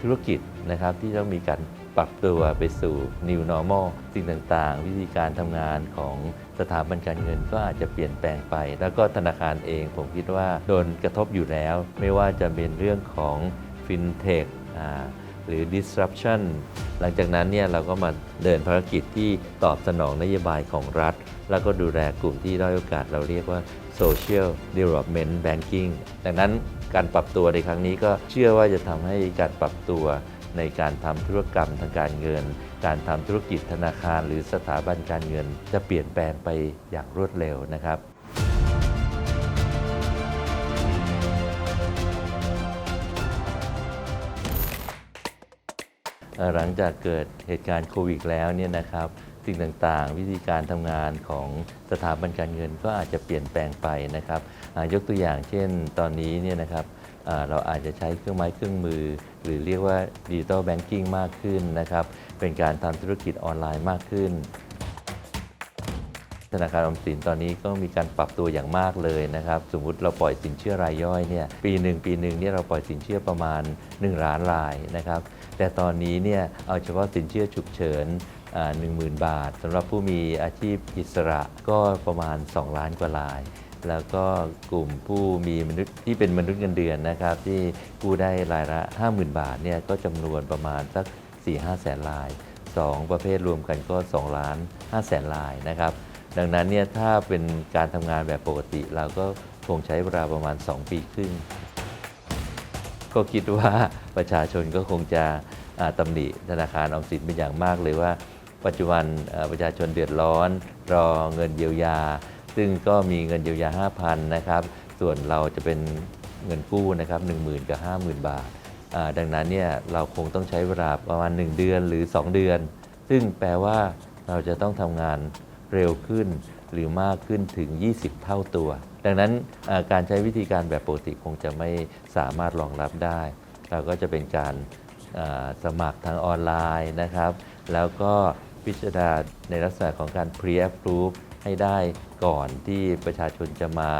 ธุรกิจนะครับที่ต้องมีการปรับตัวไปสู่ new normal สิ่งต่างๆ วิธีการทำงานของสถาบันการเงินก็อาจจะเปลี่ยนแปลงไป แล้วก็ธนาคารเองผมคิดว่าโดนกระทบอยู่แล้ว ไม่ว่าจะเป็นเรื่องของ fintech อหรือ disruption หลังจากนั้นเนี่ยเราก็มาเดินภารกิจที่ตอบสนองนโยบายของรัฐ แล้วก็ดูแลกลุ่มที่ด้อยโอกาสเราเรียกว่า social development banking ดังนั้น การปรับตัวในครั้งนี้ก็เชื่อว่าจะทำให้การปรับตัวในการทำธุรกรรมทางการเงิน การทำธุรกิจธนาคาร หรือสถาบันการเงิน จะเปลี่ยนแปลงไปอย่างรวดเร็วนะครับหลังจากเกิดเหตุการณ์โควิดแล้วเนี่ยนะครับ สิ่งต่างๆ วิธีการทำงานของสถาบันการเงินก็อาจจะเปลี่ยนแปลงไปนะครับยกตัวอย่างเช่น ตอนนี้เนี่ยนะครับเราอาจจะใช้เครื่องไม้เครื่องมือ หรือเรียกว่าดิจิ t a ลแบงกิ้งมากขึ้นนะครับ เป็นการทำธุรกิจออนไลน์มากขึ้น ธนาคารออมสินตอนนี้ก็มีการปรับตัวอย่างมากเลยนะครับ สมมุติเราปล่อยสินเชื่อรายย่อยเนี่ยปีหนึ่งปีหนึ่งเนี่ยเราปล่อยสินเชื่อประมาณ1ล้านรายนะครับ แต่ตอนนี้เนี่ยเอาเฉพาะสินเชื่อฉุกเฉิน หนึ่งหมื่นบาทสำหรับผู้มีอาชีพอิสระก็ประมาณ 2 ล้านกว่าราย แล้วก็กลุ่มผู้มีมนุษย์ที่เป็นมนุษย์เงินเดือนนะครับ ที่กู้ได้รายละ 50,000 บาทเนี่ยก็จำนวนประมาณสัก 4-5แสนราย 2 ประเภทรวมกันก็2ล้าน5แสนรายนะครับ ดังนั้นเนี่ยถ้าเป็นการทำงานแบบปกติเราก็คงใช้เวลาประมาณ 2 ปีครึ่งก็คิดว่าประชาชนก็คงจะตำหนิธนาคารออมสินเป็นอย่างมากเลยว่า ปัจจุบันประชาชนเดือดร้อน รอเงินเยียวยา ซึ่งก็มีเงินเยียวยา 5,000 นะครับ ส่วนเราจะเป็นเงินกู้นะครับ10,000 กับ 50,000 บาท ดังนั้นเนี่ยเราคงต้องใช้เวลาประมาณ 1 เดือนหรือ 2 เดือน ซึ่งแปลว่าเราจะต้องทำงานเร็วขึ้นหรือมากขึ้นถึง 20 เท่าตัว ดังนั้นการใช้วิธีการแบบปกติคงจะไม่สามารถรองรับได้ เราก็จะเป็นการสมัครทางออนไลน์นะครับ แล้วก็ พิจารณาในลักษณะของการ pre-approve ให้ได้ก่อนที่ประชาชนจะมา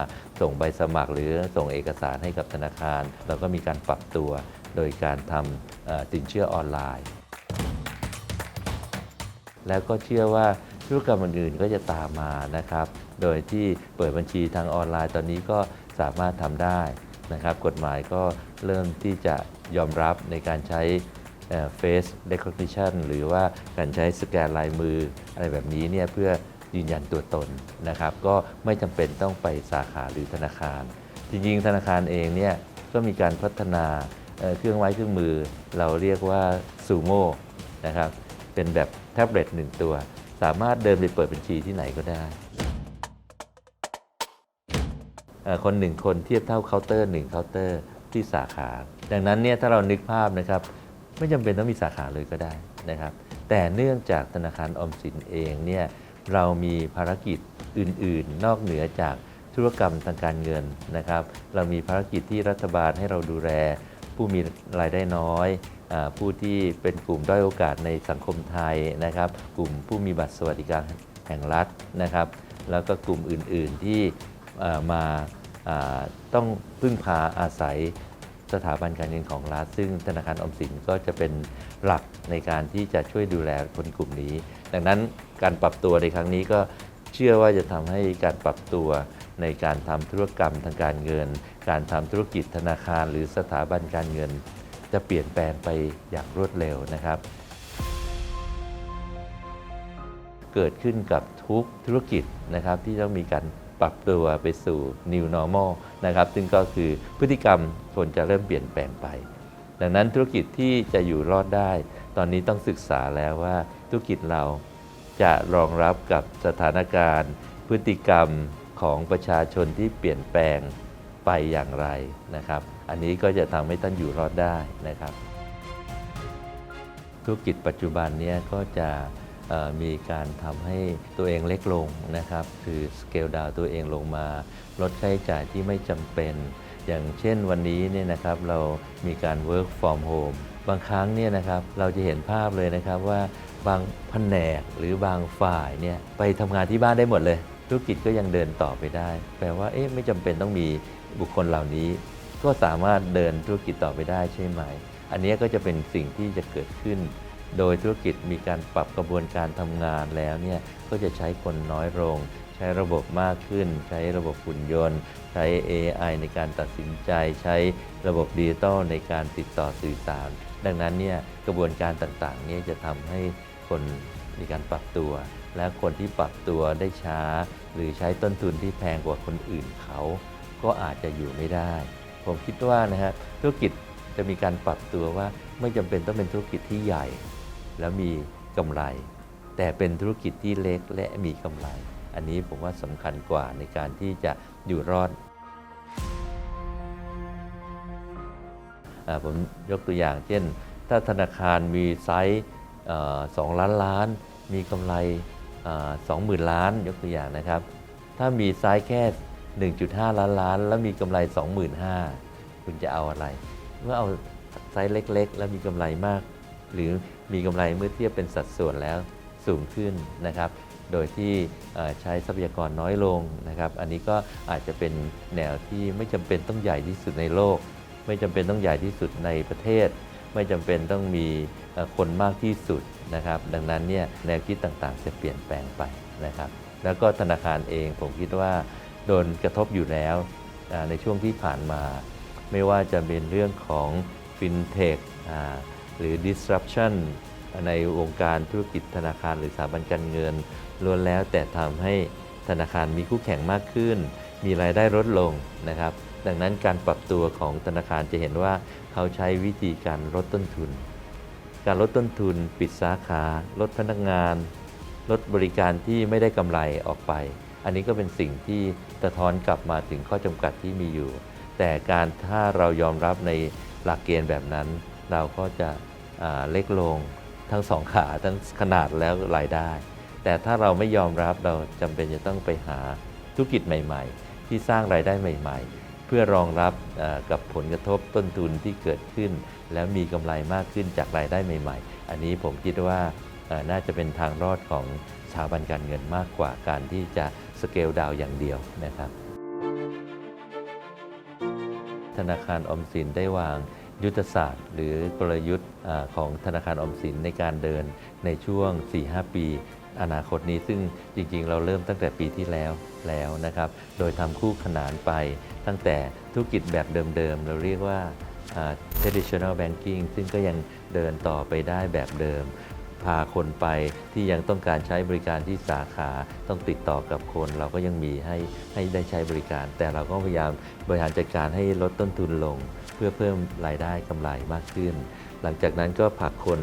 ส่งใบสมัคร หรือส่งเอกสารให้กับธนาคาร เราก็มีการปรับตัวโดยการทำสินเชื่อออนไลน์ แล้วก็เชื่อว่าธุรกรรมอื่นๆก็จะตามมานะครับ โดยที่เปิดบัญชีทางออนไลน์ตอนนี้ก็สามารถทำได้นะครับ กฎหมายก็เริ่มที่จะยอมรับในการใช้ face recognition หรือว่าการใช้สแกนลายมืออะไรแบบนี้เนี่ยเพื่อยืนยันตัวตนนะครับ ก็ไม่จำเป็นต้องไปสาขาหรือธนาคาร จริงๆ ธนาคารเองเนี่ยก็มีการพัฒนาเครื่องไม้เครื่องมือ เราเรียกว่าซูโม่นะครับเป็นแบบแท็บเล็ตหนึ่งตัว สามารถเดินไปเปิดบัญชีที่ไหนก็ได้คนหนึ่งคนเทียบเท่าเคาน์เตอร์หนึ่งเคาน์เตอร์ที่สาขา ดังนั้นเนี่ยถ้าเรานึกภาพนะครับ ไม่จำเป็นต้องมีสาขาเลยก็ได้นะครับ แต่เนื่องจากธนาคารออมสินเองเนี่ยเรามีภารกิจอื่น ๆ นอกเหนือจากธุรกรรมทางการเงินนะครับ เรามีภารกิจที่รัฐบาลให้เราดูแล ผู้มีรายได้น้อยอผู้ที่เป็นกลุ่มด้อยโอกาสในสังคมไทยนะครับ กลุ่มผู้มีบัตรสวัสดิการแห่งรัฐนะครับ แล้วก็กลุ่มอื่น ๆ ที่มาต้องพึ่งพาอาศัย สถาบันการเงินของรัฐ ซึ่งธนาคารออมสินก็จะเป็นหลักในการที่จะช่วยดูแลคนกลุ่มนี้ ดังนั้นการปรับตัวในครั้งนี้ก็เชื่อว่าจะทำให้การปรับตัวในการทำธุรกรรมทางการเงิน การทำธุรกิจธนาคาร หรือสถาบันการเงิน จะเปลี่ยนแปลงไปอย่างรวดเร็วนะครับ เกิดขึ้นกับทุกธุรกิจนะครับที่ต้องมีการ ปรับตัวไปสู่ new normal นะครับ ซึ่งก็คือพฤติกรรมคนจะเริ่มเปลี่ยนแปลงไป ดังนั้นธุรกิจที่จะอยู่รอดได้ ตอนนี้ต้องศึกษาแล้วว่าธุรกิจเราจะรองรับกับสถานการณ์ พฤติกรรมของประชาชนที่เปลี่ยนแปลงไปอย่างไรนะครับ อันนี้ก็จะทำให้ท่านอยู่รอดได้นะครับ ธุรกิจปัจจุบันนี้ก็จะ มีการทำให้ตัวเองเล็กลงนะครับ คือสเกลดาวตัวเองลงมา ลดค่าใช้จ่ายที่ไม่จำเป็น อย่างเช่นวันนี้เนี่ยนะครับเรามีการ work from home บางครั้งเนี่ยนะครับเราจะเห็นภาพเลยนะครับว่าบางแผนกหรือบางฝ่ายเนี่ยไปทำงานที่บ้านได้หมดเลย ธุรกิจก็ยังเดินต่อไปได้ แปลว่าเอ๊ะไม่จำเป็นต้องมีบุคคลเหล่านี้ ก็สามารถเดินธุรกิจต่อไปได้ใช่ไหม อันนี้ก็จะเป็นสิ่งที่จะเกิดขึ้น โดยธุรกิจมีการปรับกระบวนการทำงานแล้วเนี่ยก็จะใช้คนน้อยลง ใช้ระบบมากขึ้น ใช้ระบบหุ่นยนต์ ใช้ AI ในการตัดสินใจ ใช้ระบบดิจิตอลในการติดต่อสื่อสาร ดังนั้นเนี่ยกระบวนการต่างๆเนี่ยจะทำให้คนมีการปรับตัว และคนที่ปรับตัวได้ช้า หรือใช้ต้นทุนที่แพงกว่าคนอื่นเขา ก็อาจจะอยู่ไม่ได้ ผมคิดว่านะฮะธุรกิจจะมีการปรับตัวว่าไม่จำเป็นต้องเป็นธุรกิจที่ใหญ่ แล้วมีกำไร แต่เป็นธุรกิจที่เล็กและมีกำไร อันนี้ผมว่าสำคัญกว่าในการที่จะอยู่รอดอผมยกตัวอย่าง เช่น ถ้าธนาคารมีไซส์สองล้านล้าน มีกำไรสองหมื่นล้าน ยกตัวอย่างนะครับ ถ้ามีไซส์แค่ 1.5 ล้านล้าน แล้วมีกำไร 25,000คุณจะเอาอะไร เมื่อเอาไซส์เล็ก ๆ แล้วมีกำไรมาก หรือ มีกำไรเมื่อเทียบเป็นสัดส่วนแล้วสูงขึ้นนะครับ โดยที่ใช้ทรัพยากรน้อยลงนะครับ อันนี้ก็อาจจะเป็นแนวที่ไม่จำเป็นต้องใหญ่ที่สุดในโลก ไม่จำเป็นต้องใหญ่ที่สุดในประเทศ ไม่จำเป็นต้องมีคนมากที่สุดนะครับ ดังนั้นเนี่ยแนวคิดต่างๆ จะเปลี่ยนแปลงไปนะครับ แล้วก็ธนาคารเองผมคิดว่าโดนกระทบอยู่แล้วในช่วงที่ผ่านมา ไม่ว่าจะเป็นเรื่องของ FinTech อ่า หรือ disruption ในวงการธุรกิจธนาคารหรือสถาบันการเงินล้วนแล้วแต่ทำให้ธนาคารมีคู่แข่งมากขึ้น มีรายได้ลดลงนะครับ ดังนั้นการปรับตัวของธนาคารจะเห็นว่าเขาใช้วิธีการลดต้นทุน การลดต้นทุน ปิดสาขา ลดพนักงาน ลดบริการที่ไม่ได้กำไรออกไป อันนี้ก็เป็นสิ่งที่สะท้อนกลับมาถึงข้อจำกัดที่มีอยู่ แต่การถ้าเรายอมรับในหลักเกณฑ์แบบนั้น เราก็จะ เล็กลงทั้งสองขาทั้งขนาดแล้วรายได้ แต่ถ้าเราไม่ยอมรับเราจำเป็นจะต้องไปหาธุรกิจใหม่ ๆ ที่สร้างรายได้ใหม่ ๆ เพื่อรองรับกับผลกระทบต้นทุนที่เกิดขึ้น แล้วมีกำไรมากขึ้นจากรายได้ใหม่ ๆ อันนี้ผมคิดว่าน่าจะเป็นทางรอดของสถาบันการเงินมากกว่าการที่จะสเกลดาวอย่างเดียวนะครับ ธนาคารอมสินได้วาง ยุทธศาสตร์ หรือกลยุทธ์ของธนาคารออมสินในการเดินในช่วง 4-5 ปีอนาคตนี้ซึ่งจริงๆ เราเริ่มตั้งแต่ปีที่แล้วแล้วนะครับ โดยทำคู่ขนานไปตั้งแต่ธุรกิจแบบเดิมๆ เราเรียกว่า traditional banking ซึ่งก็ยังเดินต่อไปได้แบบเดิม พาคนไปที่ยังต้องการใช้บริการที่สาขาต้องติดต่อกับคน เราก็ยังมีให้ให้ได้ใช้บริการ แต่เราก็พยายามบริหารจัดการให้ลดต้นทุนลง เพื่อเพิ่มรายได้กำไรมากขึ้น หลังจากนั้นก็ผลักคน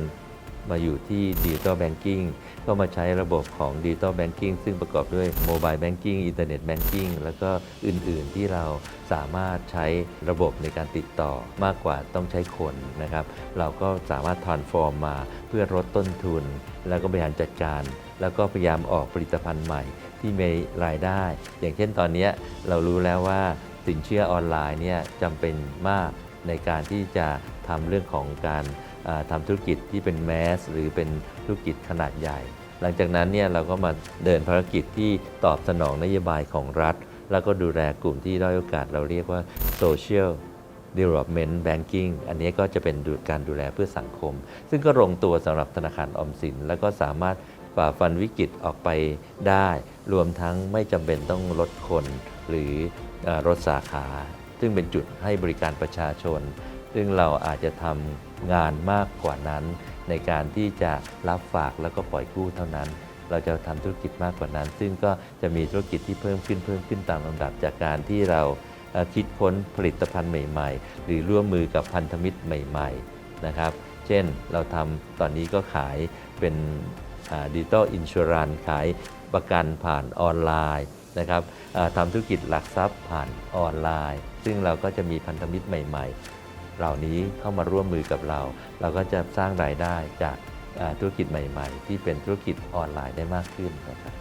มาอยู่ที่ดิจิ t a ลแบงกิ้งก็มาใช้ระบบของดิจิ t a ลแบงกิ้งซึ่งประกอบด้วยโมบายแบงกิ้งอินเทอร์เน็ตแบงกิ้งแล้วก็อื่น ๆ ที่เราสามารถใช้ระบบในการติดต่อมากกว่าต้องใช้คนนะครับ เราก็สามารถ transform มาเพื่อลดต้นทุน แล้วก็บริหารจัดการ แล้วก็พยายามออกผลิตภัณฑ์ใหม่ ที่มีรายได้ อย่างเช่นตอนนี้เรารู้แล้วว่าสินเชื่อออนไลน์เนี่ยจำเป็นมาก ในการที่จะทำเรื่องของการอ่าทำธุรกิจที่เป็นแมสหรือเป็นธุรกิจขนาดใหญ่ หลังจากนั้นเนี่ยเราก็มาเดินภารกิจที่ตอบสนองนโยบายของรัฐ แล้วก็ดูแลกลุ่มที่ด้อยโอกาสเราเรียกว่า social development banking อันนี้ก็จะเป็นการดูแลเพื่อสังคม ซึ่งก็ลงตัวสำหรับธนาคารออมสิน แล้วก็สามารถฝ่าฟันวิกฤตออกไปได้ รวมทั้งไม่จำเป็นต้องลดคนหรือลดสาขา ซึ่งเป็นจุดให้บริการประชาชน ซึ่งเราอาจจะทำงานมากกว่านั้น ในการที่จะรับฝากแล้วก็ปล่อยกู้เท่านั้น เราจะทำธุรกิจมากกว่านั้น ซึ่งก็จะมีธุรกิจที่เพิ่มขึ้นเพิ่มขึ้นตามลำดับจากการที่เราคิดค้นผลิตภัณฑ์ใหม่ ๆ หรือร่วมมือกับพันธมิตรใหม่ ๆ นะครับ เช่นเราทำตอนนี้ก็ขายเป็นดิจิตอลอินชัวรันขายประกันผ่านออนไลน์ นะครับทำธุรกิจหลักทรัพย์ผ่านออนไลน์ ซึ่งเราก็จะมีพันธมิตรใหม่ ๆ เหล่านี้เข้ามาร่วมมือกับเรา เราก็จะสร้างรายได้จากธุรกิจใหม่ ๆ ที่เป็นธุรกิจออนไลน์ได้มากขึ้นนะครับ